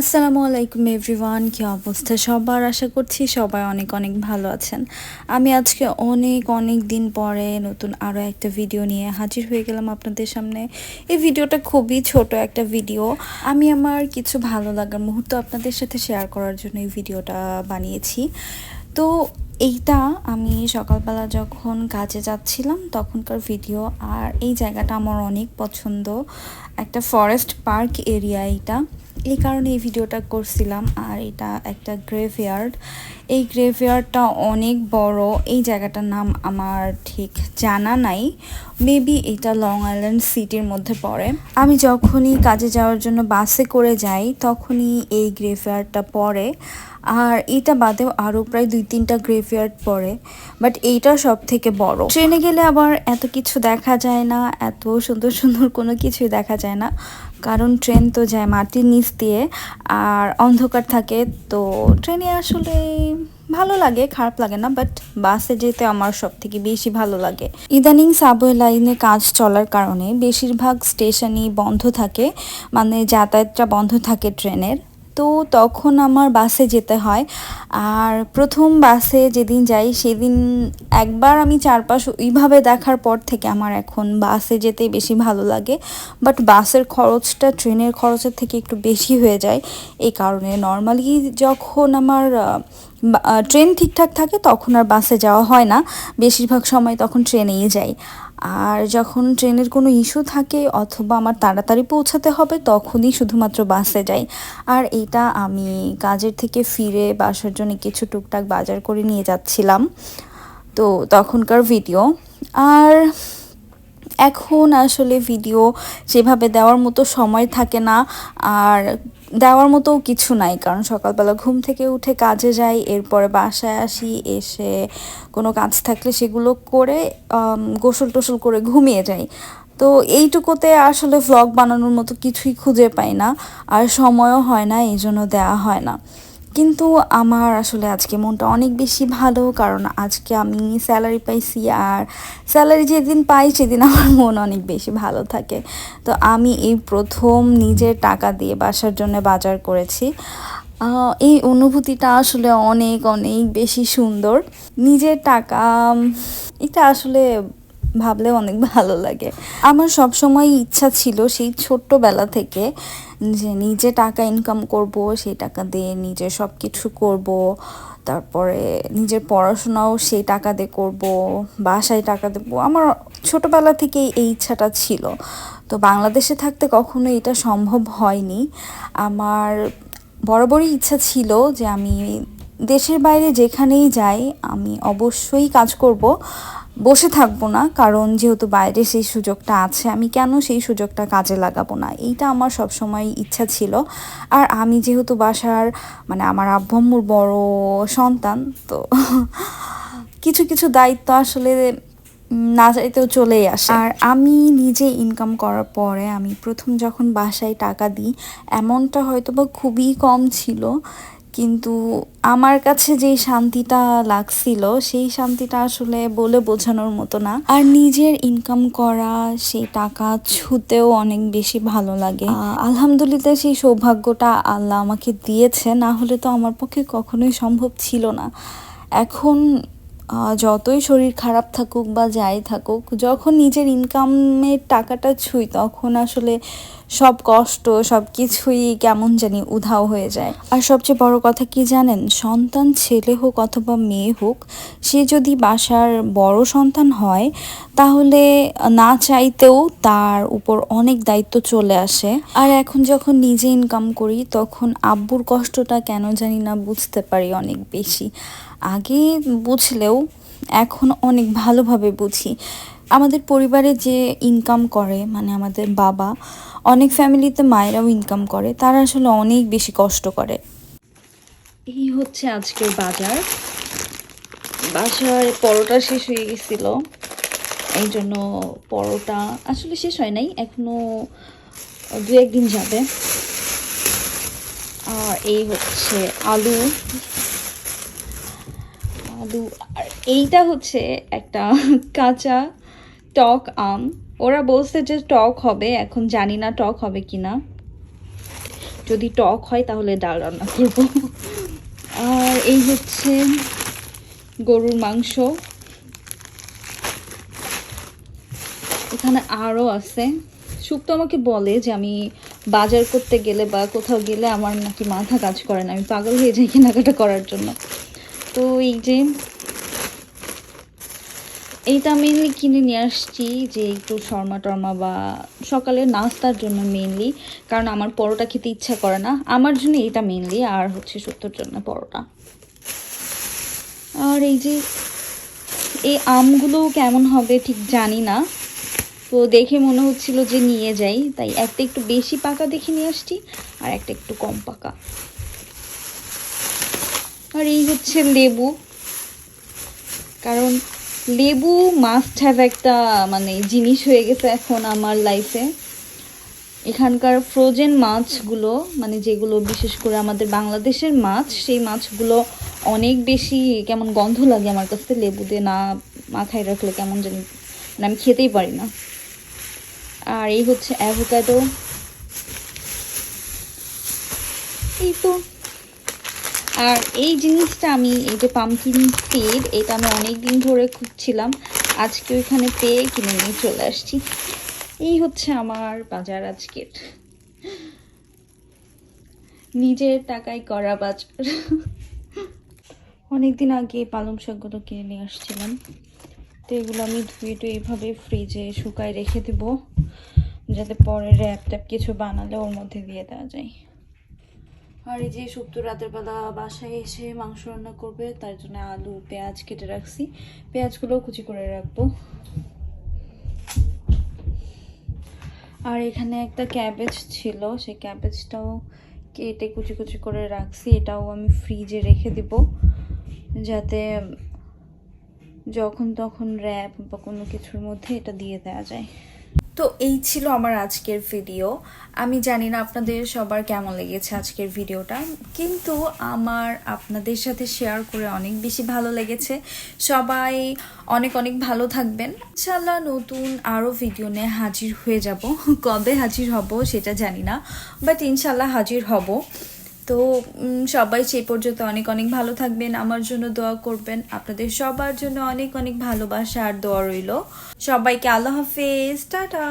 আসসালামু আলাইকুম এভরিওয়ান, কি অবস্থা? সবার আশা করছি সবাই অনেক অনেক ভালো আছেন। আমি আজকে অনেক অনেক দিন পরে নতুন আরও একটা ভিডিও নিয়ে হাজির হয়ে গেলাম আপনাদের সামনে। এই ভিডিওটা খুবই ছোট একটা ভিডিও। আমি আমার কিছু ভালো লাগার মুহূর্ত আপনাদের সাথে শেয়ার করার জন্য এই ভিডিওটা বানিয়েছি। তো এইটা আমি সকালবেলা যখন কাজে যাচ্ছিলাম, তখনকার ভিডিও। আর এই জায়গাটা আমার অনেক পছন্দ। একটা ফরেস্ট পার্ক এরিয়া এইটা। এই কারণে এই ভিডিওটা করছিলাম। আর এটা একটা গ্রেভিয়ার্ড এই গ্রেভিয়ার্ডটা অনেক বড়। এই জায়গাটার নাম আমার ঠিক জানা নাই। মেবি এটা লং আইল্যান্ড সিটির মধ্যে পড়ে। আমি যখনই কাজে যাওয়ার জন্য বাসে করে যাই, তখনই এই গ্রেভিয়ার্ডটা পড়ে। আর এটা বাদেও আরও প্রায় দুই তিনটা গ্রেভয়ার্ড পড়ে বাট এইটা সব থেকে বড়। ট্রেনে গেলে আবার এত কিছু দেখা যায় না, এত সুন্দর সুন্দর কোনো কিছুই দেখা যায় না, কারণ ট্রেন তো যায় মাটির নিচ দিয়ে, আর অন্ধকার থাকে, তো ট্রেনে আসলে ভালো লাগে, খারাপ লাগে না বাট বাসে যেতে আমার সব থেকে বেশি ভালো লাগে। ইদানিং সাবওয়ে লাইনে কাজ চলার কারণে বেশিরভাগ স্টেশনই বন্ধ থাকে মানে যাতায়াতটা বন্ধ থাকে ট্রেনের তো তখন আমার বাসে যেতে হয়। আর প্রথম বাসে যেদিন যাই, সেদিন একবার আমি চারপাশ ওইভাবে দেখার পর থেকে আমার এখন বাসে যেতে বেশি ভালো লাগে। বাট বাসের খরচটা, ট্রেনের খরচের থেকে একটু বেশি হয়ে যায়। এই কারণে নর্মালি যখন আমার ট্রেন ঠিকঠাক থাকে, তখন আর বাসে যাওয়া হয় না। বেশিরভাগ সময় তখন ট্রেনেই যাই। আর যখন ট্রেনের কোনো ইস্যু থাকে অথবা আমার তাড়াতাড়ি পৌঁছাতে হবে, তখনই শুধুমাত্র বাসে যাই। আর এটা আমি কাজের থেকে ফিরে বাসার জন্য কিছু টুকটাক বাজার করে নিয়ে যাচ্ছিলাম। তো তখনকার ভিডিও আর এখন আসলে ভিডিও সেভাবে দেওয়ার মতো সময় থাকে না, আর দেওয়ার মতো কিছু নাই, কারণ সকালবেলা ঘুম থেকে উঠে কাজে যাই, এরপরে বাসায় আসি, এসে কোনো কাজ থাকলে সেগুলো করে গোসল টোসল করে ঘুমিয়ে যাই। তো এইটুকুতে আসলে ভ্লগ বানানোর মতো কিছুই খুঁজে পাই না, আর সময়ও হয় না এই জন্য দেওয়া হয় না। কিন্তু আমার আসলে আজকে মনটা অনেক বেশি ভালো, কারণ আজকে আমি স্যালারি পাইছি আর স্যালারি যেদিন পাই সেদিন আমার মন অনেক বেশি ভালো থাকে। তো আমি এই প্রথম নিজের টাকা দিয়ে বাসার জন্য বাজার করেছি। এই অনুভূতিটা আসলে অনেক অনেক বেশি সুন্দর। নিজের টাকা এটা আসলে ভাবলে অনেক ভালো লাগে। আমার সব সময় ইচ্ছা ছিল সেই ছোট্টবেলা থেকে যে নিজে টাকা ইনকাম করব, সেই টাকা দিয়ে নিজে সব কিছু করব, তারপরে নিজের পড়াশোনাও সেই টাকা দিয়ে করব, বাসায় টাকা দেবো। আমার ছোটবেলা থেকেই এই ইচ্ছাটা ছিল। তো বাংলাদেশে থাকতে কখনো এটা সম্ভব হয়নি। আমার বরাবরই ইচ্ছা ছিল যে আমি দেশের বাইরে যেখানেই যাই, আমি অবশ্যই কাজ করব। বসে থাকব না, কারণ যেহেতু বাইরে সেই সুযোগটা আছে, আমি কেন সেই সুযোগটা কাজে লাগাবো না? এইটা আমার সবসময় ইচ্ছা ছিল। আর আমি যেহেতু বাসার মানে আমার আব্বম্মুর বড় সন্তান, তো কিছু কিছু দায়িত্ব আসলে না চাইতেও চলেই আসে। আর আমি নিজে ইনকাম করার পরে আমি প্রথম যখন বাসায় টাকা দিই, এমনটা হয়তো বা খুবই কম ছিল কিন্তু আমার কাছে যেই শান্তিটা লাগছিল, সেই শান্তিটা আসলে বলে বোঝানোর মতো না। আর নিজের ইনকাম করা, সেই টাকা ছুতেও অনেক বেশি ভালো লাগে। আলহামদুলিল্লাহ সেই সৌভাগ্যটা আল্লাহ আমাকে দিয়েছে, না হলে তো আমার পক্ষে কখনোই সম্ভব ছিল না। এখন যতই শরীর খারাপ থাকুক বা যাই থাকুক, যখন নিজের ইনকামের টাকাটা ছুঁই, তখন আসলে সব কষ্ট, সব কিছুই কেমন জানি উধাও হয়ে যায়। আর সবচেয়ে বড় কথা কি জানেন? সন্তান ছেলে হোক অথবা মেয়ে হোক, সে যদি বাসার বড় সন্তান হয়, তাহলে না চাইতেও তার উপর অনেক দায়িত্ব চলে আসে। আর এখন যখন নিজে ইনকাম করি, তখন আব্বুর কষ্টটা কেন জানি না বুঝতে পারি অনেক বেশি। আগে বুঝলেও এখন অনেক ভালোভাবে বুঝি। আমাদের পরিবারে যে ইনকাম করে মানে আমাদের বাবা, অনেক ফ্যামিলিতে মায়েরাও ইনকাম করে, তারা আসলে অনেক বেশি কষ্ট করে। এই হচ্ছে আজকের বাজার। বাসায় পরোটা শেষ হয়ে গেছিল। এই জন্য পরোটা আসলে শেষ হয় নাই, এখনও দু একদিন যাবে। আর এই হচ্ছে আলু। আলু। আর এইটা হচ্ছে একটা কাঁচা টক আম। ওরা বলছে যে টক হবে, এখন জানি না টক হবে কি না যদি টক হয় তাহলে ডাল রান্না করব। আর এই হচ্ছে গরুর মাংস। এখানে আরও আছে। সুপ্ত আমাকে বলে যে আমি বাজার করতে গেলে বা কোথাও গেলে আমার নাকি মাথা কাজ করে না। আমি পাগল হয়ে যাই কেনাকাটা করার জন্য। তো এই যে এইটা মেনলি কিনে নিয়ে আসছি, যে একটু শর্মা টর্মা বা সকালের নাস্তার জন্য মেনলি কারণ আমার পরোটা খেতে ইচ্ছা করে না। আমার জন্য এটা মেনলি আর হচ্ছে সত্যর জন্য পরোটা। আর এই যে এই আমগুলো কেমন হবে ঠিক জানি না। তো দেখে মনে হচ্ছিল যে নিয়ে যাই, তাই একটা একটু বেশি পাকা দেখে নিয়ে আসছি, আর একটা একটু কম পাকা। আর এই হচ্ছে লেবু। কারণ লেবু মাস্ট হ্যাভ একটা মানে জিনিস হয়ে গেছে এখন আমার লাইফে এখানকার ফ্রোজেন মাছগুলো মানে যেগুলো বিশেষ করে আমাদের বাংলাদেশের মাছ, সেই মাছগুলো অনেক বেশি কেমন গন্ধ লাগে আমার কাছে লেবু দিয়ে, না মাথায় রাখলে কেমন জানি মানে আমি খেতেই পারি না। আর এই হচ্ছে অ্যাভোকাডো এই তো আর এই জিনিসটা আমি, এই যে পামকিন সিড এটা আমি অনেক দিন ধরে খুঁজছিলাম। আজকে ওইখানে পেয়ে কিনে নিয়ে চলে আসছি। এই হচ্ছে আমার বাজার আজকের। নিজের টাকায় করা বাজার। অনেকদিন আগে পালং শাকগুলো কিনে নিয়ে আসছিলাম। তো এগুলো আমি ধুয়ে টুয়ে এইভাবে ফ্রিজে শুকায় রেখে দেব। যাতে পরে র্যাপ ট্যাপ কিছু বানালে ওর মধ্যে দিয়ে দেওয়া যায়। আর এই যে শুক্তো রাতের বেলা বাসায় এসে মাংস রান্না করবে, তার জন্য আলু, পেঁয়াজ কেটে রাখছি। পেঁয়াজগুলো কুচি করে রাখব। আর এখানে একটা ক্যাবেজ ছিল, সেই ক্যাবেজটাও কেটে কুচি কুচি করে রাখছি। এটাও আমি ফ্রিজে রেখে দিব, যাতে যখন তখন র্যাপ বা কোনো কিছুর মধ্যে এটা দিয়ে দেওয়া যায়। তো এই ছিল আমার আজকের ভিডিও আমি জানি না আপনাদের সবার কেমন লেগেছে আজকের ভিডিওটা কিন্তু আমার আপনাদের সাথে শেয়ার করে অনেক বেশি ভালো লেগেছে। সবাই অনেক অনেক ভালো থাকবেন। ইনশাল্লাহ নতুন আরও ভিডিও নিয়ে হাজির হয়ে যাব। কবে হাজির হব সেটা জানি না বাট ইনশাল্লাহ হাজির হব। তো সবাই সেই পর্যন্ত অনেক অনেক ভালো থাকবেন, আমার জন্য দোয়া করবেন। আপনাদের সবার জন্য অনেক অনেক ভালোবাসা আর দোয়া রইল। সবাইকে আল্লাহ হাফেজ, টাটা।